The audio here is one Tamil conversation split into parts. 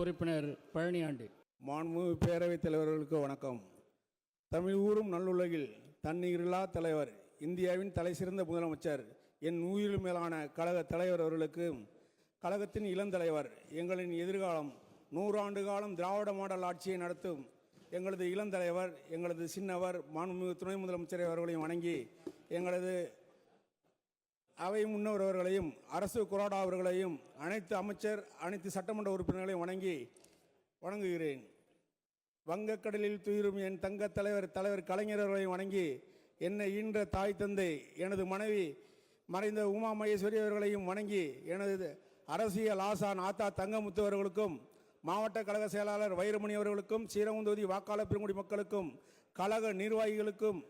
உறுப்பினர் பழனியாண்டு. மாண்புமிகு பேரவைத் தலைவர்களுக்கு வணக்கம். தமிழ் ஊரும் நல்லுலகில் தண்ணீரில்லா தலைவர் இந்தியாவின் தலைசிறந்த முதலமைச்சர் என் உயிர் மேலான கழக தலைவர் அவர்களுக்கு கழகத்தின் இளந்தலைவர் எங்களின் எதிர்காலம் நூறாண்டு காலம் திராவிட மாடல் ஆட்சியை நடத்தும் எங்களது இளந்தலைவர் எங்களது சின்னவர் மாண்புமிகு துணை முதலமைச்சர் அவர்களையும் வணங்கி எங்களது அவை முன்னவர்களையும் அரசு கொறடா அவர்களையும் அனைத்து அமைச்சர் அனைத்து சட்டமன்ற உறுப்பினர்களையும் வணங்கி வணங்குகிறேன். வங்கக்கடலில் துயிரும் என் தங்க தலைவர் தலைவர் கலைஞர் வணங்கி என்னை ஈன்ற தாய் தந்தை எனது மனைவி மறைந்த உமா மகேஸ்வரி அவர்களையும் வணங்கி எனது அரசியல் ஆசான் ஆத்தா தங்கமுத்து அவர்களுக்கும் மாவட்ட கழக செயலாளர் வைரமணி அவர்களுக்கும் ஸ்ரீரங்கம் தொகுதி வாக்காளர் பெருங்குடி மக்களுக்கும் கழக நிர்வாகிகளுக்கும்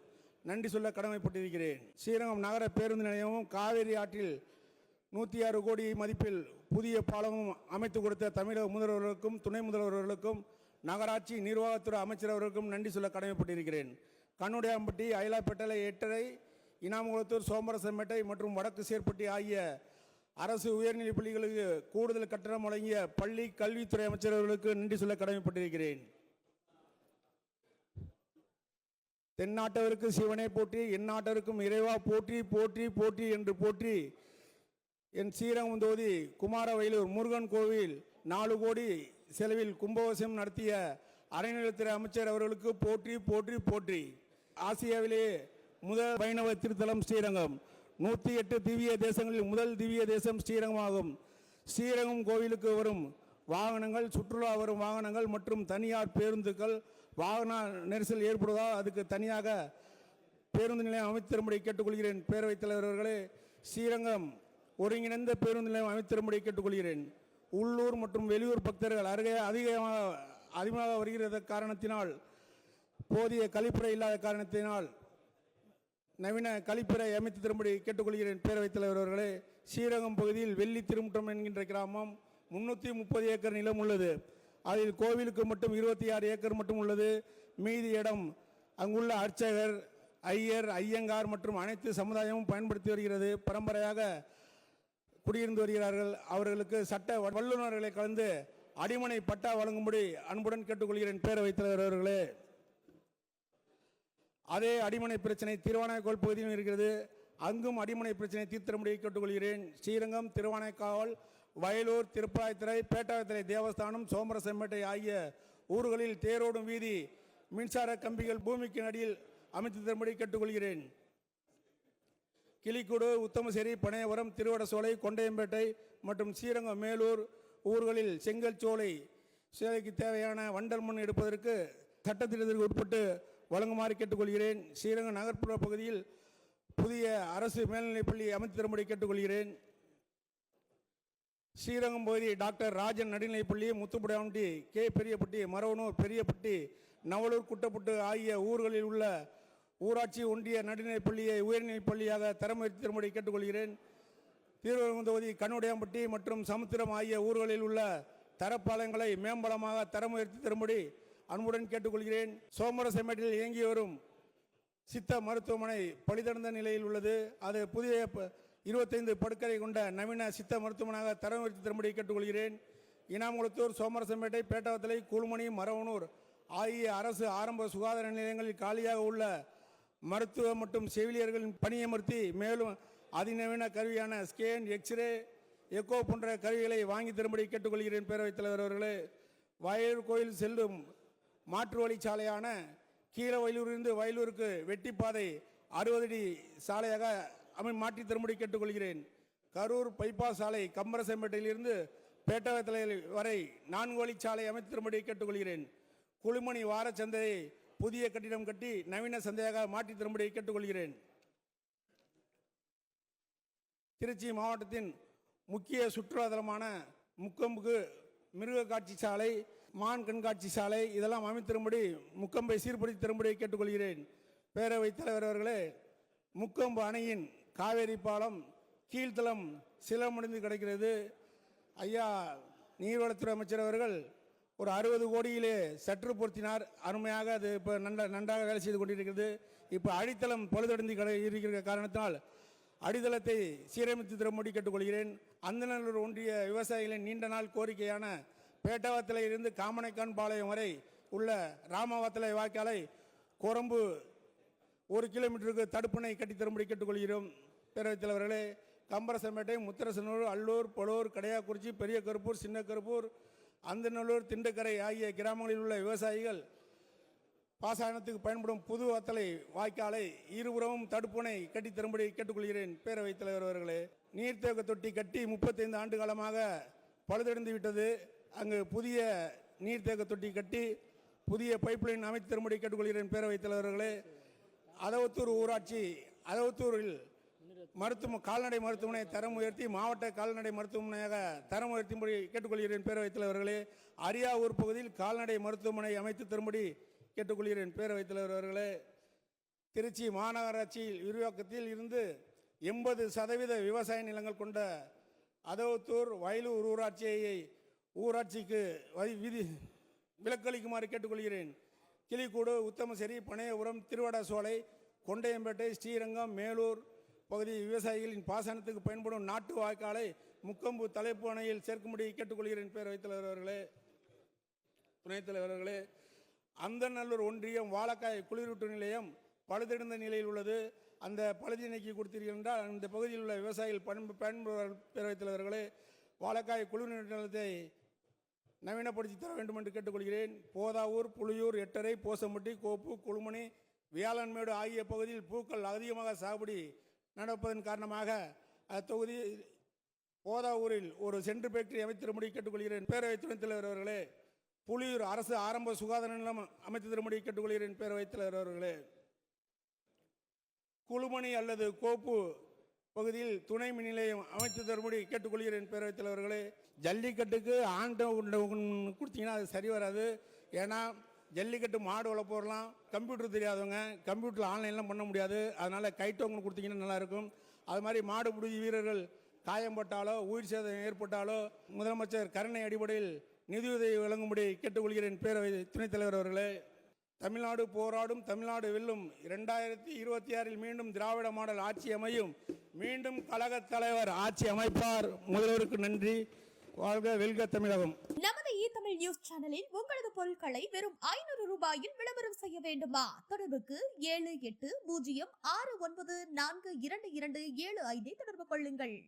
நன்றி சொல்ல கடமைப்பட்டிருக்கிறேன். ஸ்ரீரங்கம் நகர பேருந்து நிலையமும் காவேரி ஆற்றில் நூற்றி ஆறு கோடி மதிப்பில் புதிய பாலமும் அமைத்து கொடுத்த தமிழக முதல்வர்களுக்கும் துணை முதல்வர்களுக்கும் நகராட்சி நிர்வாகத்துறை அமைச்சர் அவர்களுக்கும் நன்றி சொல்ல கடமைப்பட்டிருக்கிறேன். கண்ணுடையாம்பட்டி அயலாப்பேட்டலை எட்டரை இனாமுகுளத்தூர் சோமரசம்பேட்டை மற்றும் வடக்கு சேர்ப்பட்டி ஆகிய அரசு உயர்நிலைப் பள்ளிகளுக்கு கூடுதல் கட்டணம் வழங்கிய பள்ளி கல்வித்துறை அமைச்சர் நன்றி சொல்ல கடமைப்பட்டிருக்கிறேன். தென்னாட்டவருக்கு சிவனை போற்றி எந்நாட்டவருக்கும் இறைவா போற்றி போற்றி போற்றி என்று போற்றி என் ஸ்ரீரங்கம் தோதி குமாரவயலூர் முருகன் கோவில் நாலு கோடி செலவில் கும்பாபிஷேகம் நடத்திய அறநிலையத்துறை அமைச்சர் அவர்களுக்கு போற்றி போற்றி போற்றி. ஆசியாவிலேயே முதல் வைணவ திருத்தலம் ஸ்ரீரங்கம். நூற்றி எட்டு திவ்ய தேசங்களில் முதல் திவ்ய தேசம் ஸ்ரீரங்கமாகும். ஸ்ரீரங்கம் கோவிலுக்கு வரும் வாகனங்கள் சுற்றுலா வரும் வாகனங்கள் மற்றும் தனியார் பேருந்துகள் வாகன நெரிசல் ஏற்படுவதால் அதுக்கு தனியாக பேருந்து நிலையம் அமைத்து தரும்படி கேட்டுக்கொள்கிறேன். பேரவைத் தலைவர் அவர்களே ஸ்ரீரங்கம் ஒருங்கிணைந்த பேருந்து நிலையம் அமைத்து தரும்படி கேட்டுக்கொள்கிறேன். உள்ளூர் மற்றும் வெளியூர் பக்தர்கள் அருகே அதிகமாக அதிகமாக வருகிற காரணத்தினால் போதிய கழிப்பறை இல்லாத காரணத்தினால் நவீன கழிப்பறை அமைத்து தரும்படி கேட்டுக்கொள்கிறேன். பேரவைத் தலைவர் அவர்களே ஸ்ரீரங்கம் பகுதியில் வெள்ளி திருமுட்டம் என்கின்ற கிராமம் முன்னூற்றி முப்பது ஏக்கர் நிலம் உள்ளது. அதில் கோவிலுக்கு மட்டும் இருபத்தி ஆறு ஏக்கர் மட்டும் உள்ளது. மீதி இடம் அங்குள்ள அர்ச்சகர் ஐயர் ஐயங்கார் மற்றும் அனைத்து சமுதாயமும் பயன்படுத்தி வருகிறது. பரம்பரையாக குடியிருந்து வருகிறார்கள். அவர்களுக்கு சட்ட வல்லுநர்களை கலந்து அடிமனை பட்டா வழங்கும்படி அன்புடன் கேட்டுக்கொள்கிறேன். பேரவைத் தலைவர் அவர்களே. அதே அடிமனை பிரச்சனை திருவானைக்காவல் பகுதியிலும் இருக்கிறது. அங்கும் அடிமனை பிரச்சனை தீர்த்திரும்படி கேட்டுக்கொள்கிறேன். ஸ்ரீரங்கம் திருவானைக்காவல் வயலூர் திருப்பாயத்துறை பேட்டாயத்துறை தேவஸ்தானம் சோமரசம்பேட்டை ஆகிய ஊர்களில் தேரோடும் வீதி மின்சார கம்பிகள் பூமிக்கு நடியில் அமைத்து தரும்படி கேட்டுக்கொள்கிறேன். கிளிக்கூடு உத்தமசேரி பனையபுரம் திருவடசோலை கொண்டையம்பேட்டை மற்றும் ஸ்ரீரங்கம் மேலூர் ஊர்களில் செங்கல் சோலை சேவைக்கு தேவையான வண்டல் மண் எடுப்பதற்கு சட்டத்திட்டத்திற்கு உட்பட்டு வழங்குமாறு கேட்டுக்கொள்கிறேன். ஸ்ரீரங்கம் நகர்ப்புற பகுதியில் புதிய அரசு மேல்நிலைப்பள்ளி அமைத்து தரும்படி கேட்டுக்கொள்கிறேன். ஸ்ரீரங்கம் பகுதி டாக்டர் ராஜன் நடுநிலைப்பள்ளி முத்துப்படாம்பட்டி கே. பெரியப்பட்டி மரவனூர் பெரியப்பட்டி நவலூர் குட்டப்பட்டு ஆகிய ஊர்களில் உள்ள ஊராட்சி ஒன்றிய நடுநிலைப்பள்ளியை உயர்நிலைப்பள்ளியாக பள்ளியாக தரம் உயர்த்தி கேட்டுக்கொள்கிறேன். தீர்வகம் தொகுதி கண்ணுடையாம்பட்டி மற்றும் சமுத்திரம் ஆகிய ஊர்களில் உள்ள தரப்பாலங்களை மேம்பலமாக தரம் உயர்த்தி தரும்படி அன்புடன் கேட்டுக்கொள்கிறேன். சோமரசமேட்டில் இயங்கி வரும் சித்த மருத்துவமனை பழுதடைந்த நிலையில் உள்ளது. அது புதிய ப- இருபத்தைந்து படுக்கரை கொண்ட நவீன சித்த மருத்துவமனாக தரம் உயர்த்தி தரும்படி கேட்டுக்கொள்கிறேன். இனாமுளத்தூர் சோமரசம்பேட்டை பேட்டாவத்தலை கூழ்மணி மரவனூர் ஆகிய அரசு ஆரம்ப சுகாதார நிலையங்களில் காலியாக உள்ள மருத்துவ மற்றும் செவிலியர்களின் பணியமர்த்தி மேலும் அதிநவீன கருவியான ஸ்கேன் எக்ஸ்ரே எக்கோ போன்ற கருவிகளை வாங்கி தரும்படி கேட்டுக்கொள்கிறேன் பேரவைத் தலைவர் அவர்களே. வயலூர் கோயில் செல்லும் மாற்று வழிச்சாலையான கீழ வயலூரிலிருந்து வயலூருக்கு வெட்டிப்பாதை அறுபது அடி சாலையாக அமை மாற்றி தரும்படி கேட்டுக்கொள்கிறேன். கரூர் பைபாஸ் சாலை கம்பரசம்பேட்டையிலிருந்து பேட்டவத்தலை வரை நான்கு வழிச்சாலை அமைத்து தரும்படி கேட்டுக்கொள்கிறேன். குளிமணி வாரச்சந்தையை புதிய கட்டிடம் கட்டி நவீன சந்தையாக மாற்றி தரும்படி கேட்டுக்கொள்கிறேன். திருச்சி மாவட்டத்தின் முக்கிய சுற்றுலாதலமான முக்கம்புக்கு மிருக காட்சி சாலை மான் கண்காட்சி சாலை இதெல்லாம் அமைத்திரும்படி முக்கம்பை சீர்படுத்தி தரும்படி கேட்டுக்கொள்கிறேன். பேரவைத் தலைவர் அவர்களே முக்கொம்பு அணையின் காவேரி பாலம் கீழ்த்தளம் சிலமடைந்து கிடக்கிறது. ஐயா நீர்வளத்துறை அமைச்சர் அவர்கள் ஒரு அறுபது கோடியிலே சற்று பொருத்தினார். அருமையாக அது இப்போ நன்ற நன்றாக வேலை செய்து கொண்டிருக்கிறது. இப்போ அடித்தளம் பழுதடைந்து கிடை இருக்கிற காரணத்தினால் அடித்தளத்தை சீரமைத்து தரும்படி கேட்டுக்கொள்கிறேன். அந்தநல்லூர் ஒன்றிய விவசாயிகளின் நீண்ட நாள் கோரிக்கையான பேட்டவத்திலே இருந்து காமனைக்கான் பாளையம் வரை உள்ள ராமாவத்தலை வாய்க்காலை கொரம்பு ஒரு கிலோமீட்டருக்கு தடுப்பணை கட்டித்தரும்படி கேட்டுக்கொள்கிறோம். பேரவைத் தலைவர்களே கம்பரசம்பேட்டை முத்தரசனூர் அல்லூர் பொலூர் கடையாக்குறிச்சி பெரிய கருப்பூர் சின்ன கருப்பூர் அந்தநல்லூர் திண்டுக்கரை ஆகிய கிராமங்களில் உள்ள விவசாயிகள் பாசனத்துக்கு பயன்படும் புது வத்தலை வாய்க்காலை இருபுறமும் தடுப்பணை கட்டித்தரும்படி கேட்டுக்கொள்கிறேன். பேரவைத் தலைவர் அவர்களே நீர்த்தேக்க தொட்டி கட்டி முப்பத்தைந்து ஆண்டு காலமாக பழுதடைந்து விட்டது. அங்கு புதிய நீர்த்தேக்க தொட்டி கட்டி புதிய பைப்லைன் அமைத்து தரும்படி கேட்டுக்கொள்கிறேன். பேரவைத் தலைவர்களே அதவத்தூர் ஊராட்சி அதவத்தூரில் மருத்துவ கால்நடை மருத்துவமனை தரம் உயர்த்தி மாவட்ட கால்நடை மருத்துவமனையாக தரம் உயர்த்தும்படி கேட்டுக்கொள்கிறேன் பேரவைத் தலைவர்களே. அரியாவூர் பகுதியில் கால்நடை மருத்துவமனை அமைத்து தரும்படி கேட்டுக்கொள்கிறேன் பேரவைத் தலைவர் அவர்களே திருச்சி மாநகராட்சி விரிவாக்கத்தில் இருந்து எண்பது சதவீத விவசாய நிலங்கள் கொண்ட அதவத்தூர் வயலூர் ஊராட்சியை ஊராட்சிக்கு விதி விலக்களிக்குமாறு கேட்டுக்கொள்கிறேன். கிளிக்கூடு உத்தமசேரி பனையபுரம் திருவடாசோலை கொண்டையம்பேட்டை ஸ்ரீரங்கம் மேலூர் பகுதி விவசாயிகளின் பாசனத்துக்கு பயன்படும் நாட்டு வாய்க்காலை முக்கம்பு தலைப்பு அணையில் சேர்க்கும்படி கேட்டுக்கொள்கிறேன் பேரவைத் தலைவர் அவர்களே. துணைத் தலைவர் அவர்களே அந்தநல்லூர் ஒன்றியம் வாழக்காய் குளிரூட்டு நிலையம் பழுதடைந்த நிலையில் உள்ளது. அந்த பழுதி நீக்கி கொடுத்தீர்கள் என்றால் அந்த பகுதியில் உள்ள விவசாயிகள் பயன்பு பயன்பெறுவார் பேரவைத் தலைவர்களே வாழக்காய் குளிரூட்டு நிலையத்தை நவீனப்படுத்தி தர வேண்டும் என்று கேட்டுக்கொள்கிறேன். போதாவூர் புளியூர் எட்டரை போசம்பட்டி கோப்பு குழுமணி வியாழன்மேடு ஆகிய பகுதியில் பூக்கள் அதிகமாக சாகுபடி நடப்பதன் காரணமாக அத்தொகுதி போதாவூரில் ஒரு சென்ட்ரு ஃபேக்டரி அமைத்திரும்படி கேட்டுக்கொள்கிறேன். பேரவைத் துணைத் தலைவர் அவர்களே புலியூர் அரசு ஆரம்ப சுகாதார நிலையம் அமைத்து தரும்படி கேட்டுக்கொள்கிறேன் பேரவைத் தலைவர் அவர்களே. குழுமணி அல்லது கோப்பு பகுதியில் துணை மின் நிலையம் அமைத்து தரும்படி கேட்டுக்கொள்கிறேன் பேரவைத் தலைவர்களே. ஜல்லிக்கட்டுக்கு ஆண்டை கொடுத்தீங்கன்னா அது சரி வராது. ஏன்னா ஜல்லிக்கட்டு மாடு வளர்ப்போர்லாம் கம்ப்யூட்டர் தெரியாதவங்க கம்ப்யூட்டரில் ஆன்லைன்லாம் பண்ண முடியாது. அதனால் கைட்டவங்க கொடுத்தீங்கன்னா நல்லாயிருக்கும். அது மாதிரி மாடு பிடிச்சி வீரர்கள் காயம்பட்டாலோ உயிர் சேதம் ஏற்பட்டாலோ முதலமைச்சர் கருணை அடிப்படையில் நிதியுதவி வழங்கும்படி கேட்டுக்கொள்கிறேன் பேரவை துணைத் தலைவர் அவர்களே. தமிழ்நாடு போராடும் தமிழ்நாடு வெல்லும். இரண்டாயிரத்தி இருபத்தி ஆறில் மீண்டும் திராவிட மாடல் ஆட்சி அமையும். மீண்டும் கழக தலைவர் ஆட்சி அமைப்பார். முதல்வருக்கு நன்றி. வாழ்க வெல்க தமிழகம். நமது இ தமிழ் நியூஸ் சேனலில் உங்களது பொருட்களை வெறும் ஐநூறு ரூபாயில் விளம்பரம் செய்ய வேண்டுமா? தொடர்புக்கு ஏழு எட்டு பூஜ்ஜியம் ஆறு ஒன்பது நான்கு இரண்டு இரண்டு ஏழு ஐந்தை தொடர்பு கொள்ளுங்கள்.